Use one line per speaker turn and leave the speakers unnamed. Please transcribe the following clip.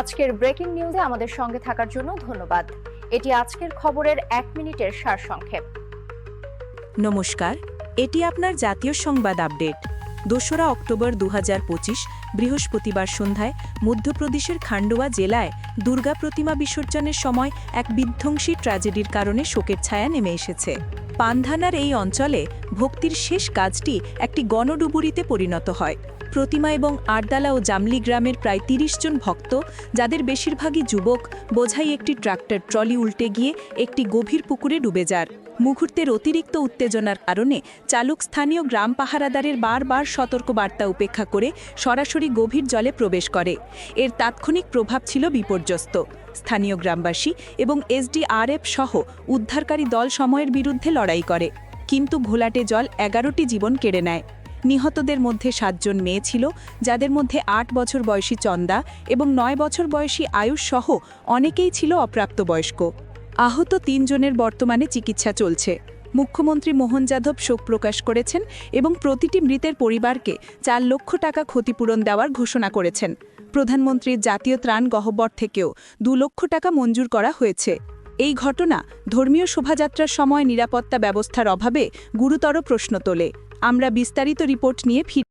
আজকের ব্রেকিং নিউজে আমাদের সঙ্গে থাকার জন্য ধন্যবাদ। এটি আজকের খবরের এক মিনিটের সারসংক্ষেপ।
নমস্কার, এটি আপনার জাতীয় সংবাদ আপডেট। দোসরা অক্টোবর দু হাজার পঁচিশ, বৃহস্পতিবার সন্ধ্যায় মধ্যপ্রদেশের খান্ডোয়া জেলায় দুর্গা প্রতিমা বিসর্জনের সময় এক বিধ্বংসী ট্র্যাজেডির কারণে শোকের ছায়া নেমে এসেছে। পানধানার এই অঞ্চলে ভক্তির শেষ কাজটি একটি গণডুবুরিতে পরিণত হয়। প্রতিমা এবং আরদালা ও জামলি গ্রামের প্রায় ৩০ জন ভক্ত, যাদের বেশিরভাগই যুবক, বোঝাই একটি ট্রাক্টর ট্রলি উল্টে গিয়ে একটি গভীর পুকুরে ডুবে যার। মুহূর্তের অতিরিক্ত উত্তেজনার কারণে চালক স্থানীয় গ্রাম পাহারাদারের বারবার সতর্ক বার্তা উপেক্ষা করে সরাসরি গভীর জলে প্রবেশ করে। এর তাৎক্ষণিক প্রভাব ছিল বিপর্যস্ত। স্থানীয় গ্রামবাসী এবং এসডিআরএফ সহ উদ্ধারকারী দল সময়ের বিরুদ্ধে লড়াই করে। কিন্তু ঘোলাটে জল এগারোটি জীবন কেড়ে নেয়। নিহতদের মধ্যে সাতজন মেয়ে ছিল, যাদের মধ্যে আট বছর বয়সী চন্দা এবং নয় বছর বয়সী আয়ুষ সহ অনেকেই ছিল অপ্রাপ্তবয়স্ক। আহত তিনজনের বর্তমানে চিকিৎসা চলছে। মুখ্যমন্ত্রী মোহন যাদব শোক প্রকাশ করেছেন এবং প্রতিটি মৃতের পরিবারকে চার লক্ষ টাকা ক্ষতিপূরণ দেওয়ার ঘোষণা করেছেন। প্রধানমন্ত্রীর জাতীয় ত্রাণ গহ্বর থেকেও দু লক্ষ টাকা মঞ্জুর করা হয়েছে। এই ঘটনা ধর্মীয় শোভাযাত্রার সময় নিরাপত্তা ব্যবস্থার অভাবে গুরুতর প্রশ্ন তোলে। আমরা বিস্তারিত রিপোর্ট নিয়ে ফিরে